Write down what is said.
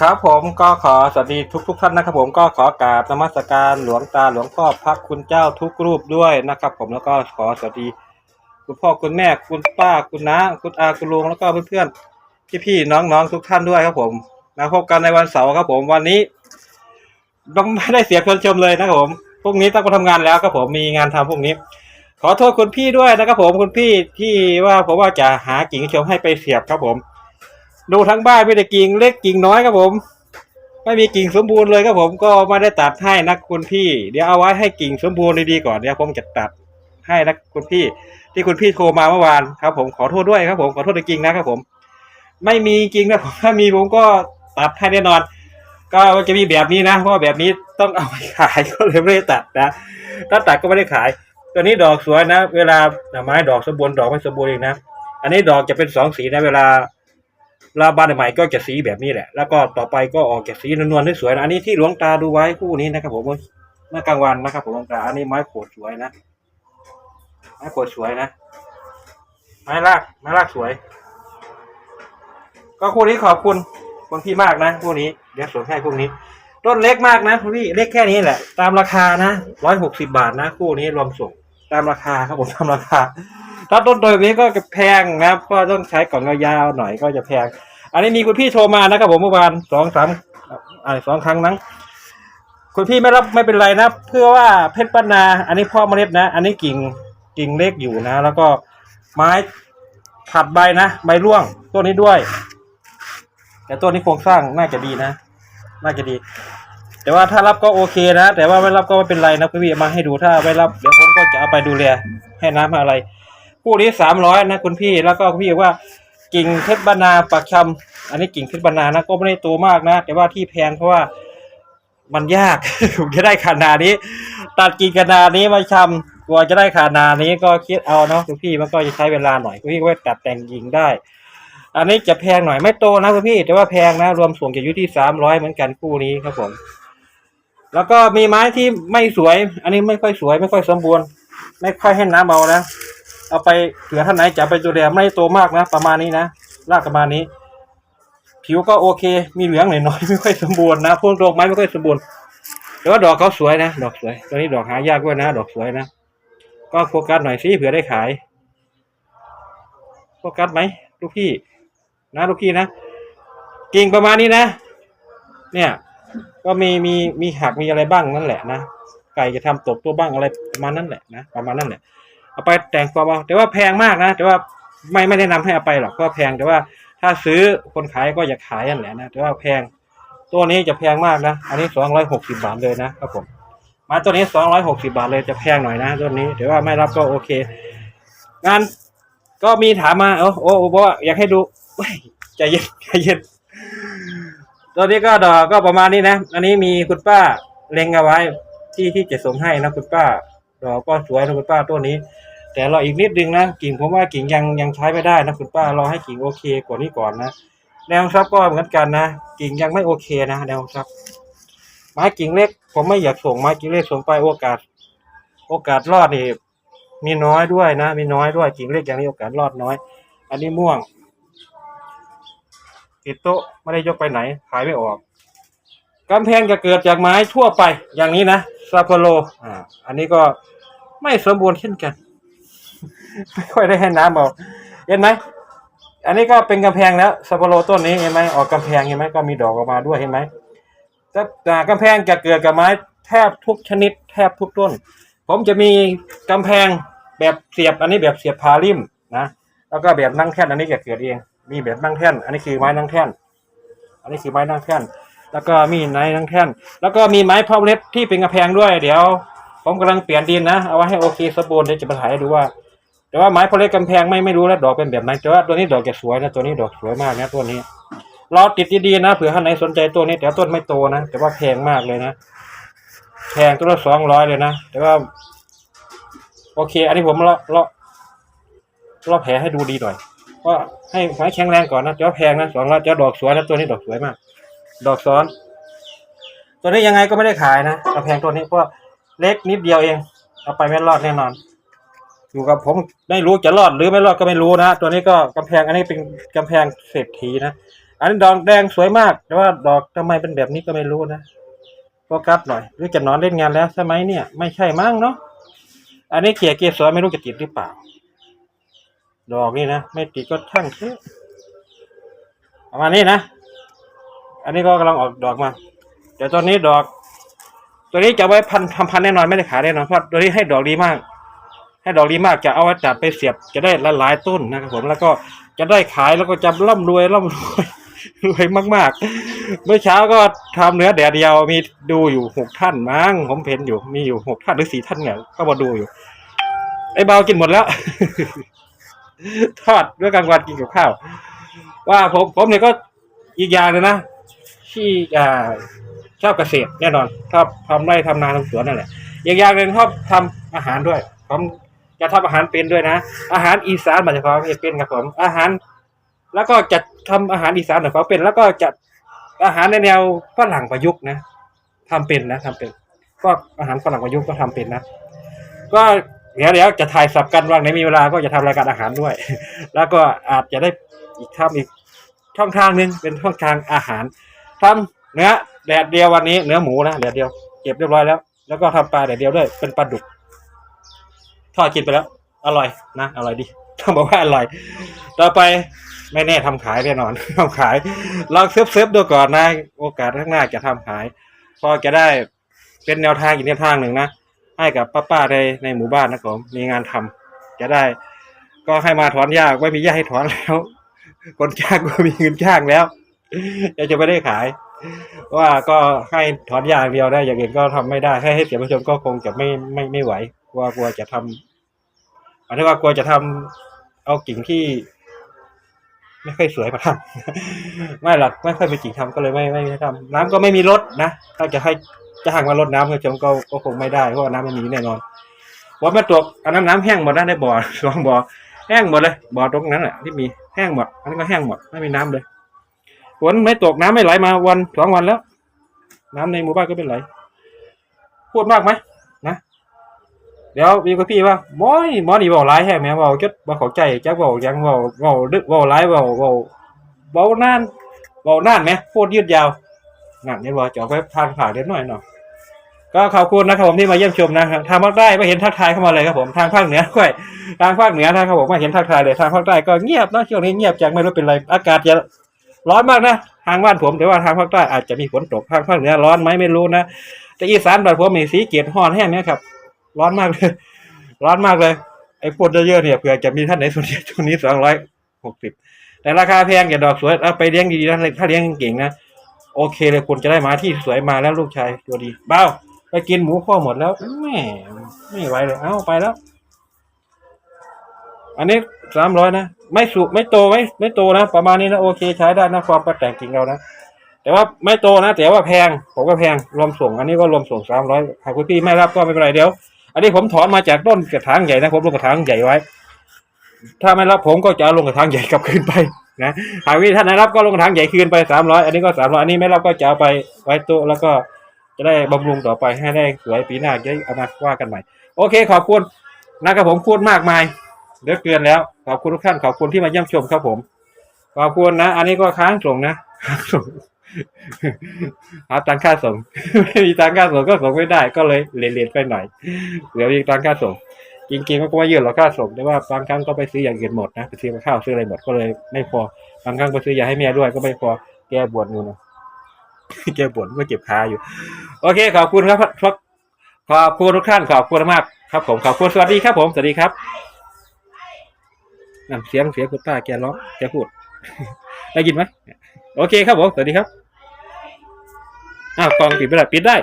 ครับผมก็ขอสวัสดีทุกทุกๆท่านนะครับผมก็ขอกราบนมัสการหลวงตาหลวงพ่อพระคุณเจ้าทุกรูปด้วยนะครับ ผมแล้วก็ขอสวัสดี คุณพ่อคุณแม่คุณป้าคุณน้าคุณอาคุณลุงแล้วก็เพื่อนๆพี่ๆน้องๆทุกท่านด้วยครับผมมาพบกันในวันเสาร์ครับผมวันนี้ต้องไม่ได้เสียคนชมเลยนะครับผมพรุ่งนี้ต้องไปทำงานแล้วครับผมมีงานทำพรุ่งนี้ ขอโทษคุณพี่ด้วยนะครับผมคุณพี่ที่ว่าผมว่าจะหากิ่งชมให้ไปเสียบครับผม ดูทั้งบ้านไม่ได้กิ่งเล็กกิ่งน้อยครับผม ไม่มีกิ่งสมบูรณ์เลยครับผมก็ไม่ได้ตัดให้นะคุณพี่ เดี๋ยวเอาไว้ให้กิ่งสมบูรณ์ดีๆก่อนเดี๋ยวผมจะตัดให้นะคุณพี่ ที่คุณพี่โทรมาเมื่อวานครับ ผมขอโทษด้วยครับผมขอโทษจริงนะครับผม ไม่มีจริงนะผมถ้ามีผมก็ตัดให้แน่นอน ก็จะมีแบบนี้นะเพราะแบบนี้ต้องเอาไปขายก็เลยไม่ได้ตัดนะถ้าตัดก็ไม่ได้ขาย ตัวนี้ดอกสวยนะ เวลาหน่อไม้ดอกสมบูรณ์ดอกไม่สมบูรณ์เองนะอันนี้ดอกจะเป็นสองสีนะเวลา ลาบานใหม่ก็จะสีแบบนี้แหละ แล้วก็ต่อไปก็ออกจากสีนวลๆสวยๆนะอันนี้ที่หลวงตาดูไว้คู่นี้นะครับผมเมื่อกลางวันนะครับผมหลวงตาอันนี้ไม้โขดสวยนะไม้โขดสวยนะ ไม้รากไม้รากสวย ก็คู่นี้ขอบคุณคุณพี่มากนะคู่นี้เดี๋ยวส่งให้พวกนี้ต้นเล็กมากนะพี่เล็กแค่นี้แหละ ตามราคานะร้อยหกสิบาทนะคู่นี้รวมส่งตามราคาครับผมตามราคา ถ้าต้นโดยแบบนี้ก็จะแพงนะครับก็ต้องใช้กล่องยาวๆหน่อยก็จะแพง อันนี้มีคุณพี่โทรมานะครับผมเมื่อวานสองสามอ่าสองครั้งนั้นคุณพี่ไม่รับไม่เป็นไรนะ เพื่อว่าเพชรปนา อันนี้พ่อเมล็ดนะ อันนี้กิ่งกิ่งเล็กอยู่นะ แล้วก็ไม้ผัดใบนะใบร่วงต้นนี้ด้วย แต่ต้นนี้โครงสร้างน่าจะดีนะ น่าจะดี แต่ว่าถ้ารับก็โอเคนะ แต่ว่าไม่รับก็ไม่เป็นไรนะคุณพี่มาให้ดูถ้าไม่รับ เดี๋ยวผมก็จะเอาไปดูแลให้น้ำอะไร คู่นี้สามร้อยนะคุณพี่แล้วก็คุณพี่ว่ากิ่งเพชรบรรณาปักชำอันนี้กิ่งเพชรบรรณานะก็ไม่ได้โตมากนะ แต่ว่าที่แพงเพราะว่ามันยากผมจะได้ขนาดนี้ ตัดกิ่งขนาดนี้มาชำกว่าจะได้ขนาดนี้ก็คิดเอาเนาะคุณพี่มันก็จะใช้เวลาหน่อยคุณพี่ก็ตัดแต่งกิ่งได้ อันนี้จะแพงหน่อยไม่โตนะคุณพี่ แต่ว่าแพงนะ รวมส่งจะอยู่ที่สามร้อยเหมือนกันคู่นี้ครับผมแล้วก็มีไม้ที่ไม่สวย อันนี้ไม่ค่อยสวย ไม่ค่อยสมบูรณ์ ไม่ค่อยให้น้ำเอานะ เอาไปเผื่อท่านไหนจะไปดูแลไม่ได้โตมากนะ ประมาณนี้นะรากประมาณนี้ ผิวก็โอเค มีเหลืองหน่อยๆไม่ค่อยสมบูรณ์นะพวกดอกไม้ไม่ค่อยสมบูรณ์แต่ว่าดอกเขาสวยนะ ดอกสวยตัวนี้ดอกหายากด้วยนะ ดอกสวยนะ ก็โฟกัสหน่อยสิเผื่อได้ขายโฟกัสไหมลูกพี่ นะลูกพี่นะกิ่งประมาณนี้นะ เนี่ย ก็มีมีมีหักมีอะไรบ้างนั่นแหละนะไก่จะทำตกตัวบ้างอะไรประมาณนั้นแหละนะประมาณนั้นแหละ เอาไปแต่งฟอร์มเอาแต่ว่าแพงมากนะ แต่ว่าไม่ไม่แนะนำให้เอาไปหรอกก็แพงแต่ว่าถ้าซื้อคนขายก็อยากขายนั่นแหละนะแต่ว่าแพงตัวนี้จะแพงมากนะ อันนี้สองร้อยหกสิบาทเลยนะครับผม มาตัวนี้สองร้อยหกสิบาทเลยจะแพงหน่อยนะตัวนี้แต่ว่าไม่รับก็โอเคงานก็มีถามมาโอ้โอ้บอกว่าอยากให้ดูใจเย็นใจเย็นตัวนี้ก็ดอกก็ประมาณนี้นะ อันนี้มีคุณป้าเล็งเอาไว้ที่ที่จะส่งให้นะคุณป้าดอกก็สวยนะคุณป้าตัวนี้ แต่รออีกนิดนึงนะกิ่งผมว่ากิ่งยังยังใช้ไม่ได้นะคุณป้ารอให้กิ่งโอเคกว่านี้ก่อนนะแนวซับก็เหมือนกันนะกิ่งยังไม่โอเคนะแนวซับไม้กิ่งเล็กผมไม่อยากส่งไม้กิ่งเล็กส่งไปโอกาส โอกาสรอดนี่มีน้อยด้วยนะ มีน้อยด้วยกิ่งเล็กอย่างนี้โอกาสรอดน้อย อันนี้ม่วงติดโต๊ะไม่ได้ยกไปไหนขายไม่ออกกำแพงจะเกิดจากไม้ทั่วไปอย่างนี้นะซาโพโลอ่าอันนี้ก็ไม่สมบูรณ์เช่นกัน ไม่ค่อยได้ให้น้ำออกเห็นไหมอันนี้ก็เป็นกำแพงแล้วซาโพโลต้นนี้เห็นไหมออกกำแพงเห็นไหมก็มีดอกออกมาด้วยเห็นไหมแต่กำแพงจะเกิดกับไม้แทบทุกชนิด แทบทุกต้น ผมจะมีกำแพงแบบเสียบอันนี้แบบเสียบพาริมนะแล้วก็แบบนั่งแท่นอันนี้จะเกิดเอง มีแบบนั่งแท่น อันนี้คือไม้นั่งแท่น อันนี้คือไม้นั่งแท่น แล้วก็มีไม้นั่งแท่น แล้วก็มีไม้พาวเล็ตที่เป็นกระแพงด้วย เดี๋ยว ผมกำลังเปลี่ยนดินนะ เอาไว้ให้โอเคสมบูรณ์เดี๋ยวจะมาถ่ายให้ดูว่า แต่ว่าไม้พาวเล็ตกำแพงไม่ไม่รู้แล้วดอกเป็นแบบไหนแต่ว่าตัวนี้ดอกจะสวยนะตัวนี้ดอกสวยมากนะตัวนี้ เราติดดีๆนะเผื่อท่านไหนสนใจตัวนี้ แต่ต้นไม่โตนะแต่ว่าแพงมากเลยนะแพงตัวละสองร้อยเลยนะแต่ว่า โอเค อันนี้ผมเลาะเลาะเลาะแผลให้ดูดีหน่อยก็ให้ไม้แข็งแรงก่อนนะแต่ว่าแพงนะสองร้อยแต่ดอกสวยนะตัวนี้ดอกสวยมาก ดอกซ้อน ตัวนี้ยังไงก็ไม่ได้ขายนะกระแพงตัวนี้เพราะเล็กนิดเดียวเองเอาไปไม่รอดแน่นอน อยู่กับผมไม่รู้จะรอดหรือไม่รอดก็ไม่รู้นะตัวนี้ก็กำแพงอันนี้เป็นกำแพงเศรษฐีนะอันนี้ดอกแดงสวยมาก แต่ว่าดอกทำไมเป็นแบบนี้ก็ไม่รู้นะโฟกัสหน่อยหรือจะนอนเล่นงานแล้วใช่ไหมเนี่ย ไม่ใช่มั้งเนาะอันนี้เขียเกสรไม่รู้จะติดหรือเปล่า ดอกนี่นะไม่ติดก็ทั้งเถอะประมาณนี้นะอันนี้ก็กำลังออกดอกมาเดี๋ยวตอนนี้ดอก ตัวนี้จะไว้พันทำพันแน่นอนไม่ได้ขายแน่นอนเพราะตัวนี้ให้ดอกดีมาก ให้ดอกดีมากจะเอาจัดไปเสียบจะได้หลายๆต้นนะครับผมแล้วก็จะได้ขายแล้วก็จะร่ำรวยร่ำรวยรวยมากๆ เมื่อเช้าก็ทำเนื้อแดดเดียวมีดูอยู่หกท่านมั้งผมเห็นอยู่มีอยู่หกท่านหรือสี่ท่านเนี่ยเข้ามาดูอยู่ ไอ้เบากินหมดแล้ว ทอดด้วยกลางวันกินกับข้าว ว่าผมผมเนี่ยก็อีกอย่างหนึงนะที่อ่าชอบเกษตรแน่นอนชอบทำไร่ทำนาทำสวนนั่นแหละอีกอย่างหนึ่งชอบทำอาหารด้วยผม จะทำอาหารเป็นด้วยนะ อาหารอีสานมันจะพอเป็นครับผมอาหาร แล้วก็จะทำอาหารอีสานของเขาเป็น แล้วก็จะอาหารในแนวฝรั่งประยุกต์นะทำเป็นนะทำเป็น ก็อาหารฝรั่งประยุกต์ก็ทำเป็นนะ ก็เดี๋ยวเดี๋ยวจะถ่ายสับกันว่างไหนมีเวลาก็จะทำรายการอาหารด้วย แล้วก็อาจจะได้อีกทำอีกช่องทางหนึ่งเป็นช่องทางอาหารทำเนื้อแดดเดียววันนี้เนื้อหมูนะแดดเดียวเก็บเรียบร้อยแล้ว แล้วก็ทำปลาแดดเดียวด้วยเป็นปลาดุก ทอดกินไปแล้ว อร่อยนะอร่อยดีต้องบอกว่าอร่อย ต่อไปไม่แน่ทำขายแน่นอนทำขาย ลองเซฟเซฟดูก่อนนะโอกาสข้างหน้าจะทำขายพอจะได้เป็นแนวทางอีกแนวทางหนึ่งนะให้กับป้าๆในในหมู่บ้านนะผมมีงานทำจะได้ ก็ให้มาถอนหญ้าไม่มีหญ้าให้ถอนแล้ว คนจ้างก็มีเงินจ้างแล้วยังจะไม่ได้ขาย ว่าก็ให้ถอนยางเดียวได้อย่างอื่นก็ทำไม่ได้ให้ให้เสียประชาชนก็คงจะไม่ไม่ไม่ไหว กลัวกลัวจะทำอันนี้ว่ากลัวจะทำเอากิ่งที่ไม่ค่อยสวยมาทำไม่หรอกไม่ค่อยเป็นกิ่งทำก็เลยไม่ไม่ไม่ทำน้ำก็ไม่มีรถนะถ้าจะให้จ้างมารดน้ำก็จงก็ก็คงไม่ได้เพราะว่าน้ำไม่มีแน่นอนว่าไม่ตกอันนั้นน้ำแห้งหมดนะในบ่อสองบ่อแห้งหมดเลยบ่อตรงนั้นแหละที่มีแห้งหมดอันนั้นก็แห้งหมดไม่มีน้ำเลยฝนไม่ตกน้ำไม่ไหลมาวันสองวันแล้ว น้ำในหมู่บ้านก็เป็นไหลพูดมากไหม เดี๋ยวมีกับพี่ว่าหมอยหมอนี่เบาหลายแฮ่แม่เบาจดบ่เข้าใจจักบาหยังบาเบาดึกเบาหลายบาเบาเบานานเบานานไหมพูดยืดยาวนั่นนี่ว่าจะเอาไปทานผ่าเล็กน้อยเนาะก็ขอบคุณนะครับผมที่มาเยี่ยมชมนะครับทางภาคใต้ไม่เห็นทักทายเข้ามาเลยครับผมทางภาคเหนือค่อยทางภาคเหนือทางครับผมไม่เห็นทักทายเลยทางภาคใต้ก็เงียบนะช่วงนี้เงียบจังไม่รู้เป็นไรอากาศจะร้อนมากนะทางบ้านผมแต่ว่าทางภาคใต้อาจจะมีฝนตกทางภาคเหนือร้อนไหมไม่รู้นะแต่อีสานบ้านผมมีสีเกียรฮ้อนแห้งเนี่ยครับ ร้อนมากเลย ร้อนมากเลย ไอ้พูดเยอะๆเนี่ยเผื่อจะมีท่านไหนสนใจช่วนี้สองร้อยหกสิบแต่ราคาแพงอย่าดอกสวยเอาไปเลี้ยงดีๆนะถ้าเลี้ยงเก่งนะโอเคเลยคุณจะได้มาที่สวยมาแล้วลูกชายตัวดีเบ้าไปกินหมูข้อหมดแล้วแม่ไม่ไหวเลยเอ้าไปแล้ว อันนี้สามร้อยนะไม่สุไม่โตไม่ไม่โตนะประมาณนี้นะโอเคใช้ได้นะความประแต่งจริงเรานะแต่ว่าไม่โตนะแต่ว่าแพงผมก็แพงรวมส่ง อันนี้ก็รวมส่งสามร้อยหากคุณพี่ไม่รับก็ไม่เป็นไรเดี๋ยว อันนี้ผมถอนมาจากต้นกระถางใหญ่นะผมลงกระถางใหญ่ไว้ ถ้าไม่รับผมก็จะลงกระถางใหญ่กลับคืนไปนะหากพี่ท่านไหนรับก็ลงกระถางใหญ่คืนไปสามร้อยอันนี้ก็สามร้อยอันนี้ไม่รับก็จะเอาไปไว้โต๊ะแล้วก็จะได้บำรุงต่อไปให้ได้สวยปีหน้าจะได้เอามาว่ากันใหม่ โอเค ขอบคุณนะครับผมพูดมากมายเลือเกินแล้ว ขอบคุณทุกท่านขอบคุณที่มาเยี่ยมชมครับผม ขอบคุณนะ อันนี้ก็ค้างส่งนะค้างส่ง หาตังค่าส่ง ไม่มีตังค่าส่งก็ส่งไม่ได้ก็เลยเลนๆไปหน่อยเหลือมีตังค่าส่งจริงๆก็ไม่เยอะหรอกค่าส่งแต่ว่าบางครั้งก็ไปซื้ออย่างอื่นหมดนะไปซื้อข้าวซื้ออะไรหมดก็เลยไม่พอบางครั้งไปซื้อยาให้แม่ด้วยก็ไม่พอแกบวชอยู่นะแกบวชก็เจ็บขาอยู่ โอเค ขอบคุณครับขอบขอบคุณทุกท่านขอบคุณมากครับผมขอบคุณสวัสดีครับผมสวัสดีครับนั่นเสียงเสียงคุณป้าแกร้องแกพูดได้ยินไหมโอเคครับผมสวัสดีครับ อ้าวกล่องปิดไปแล้ปิดได้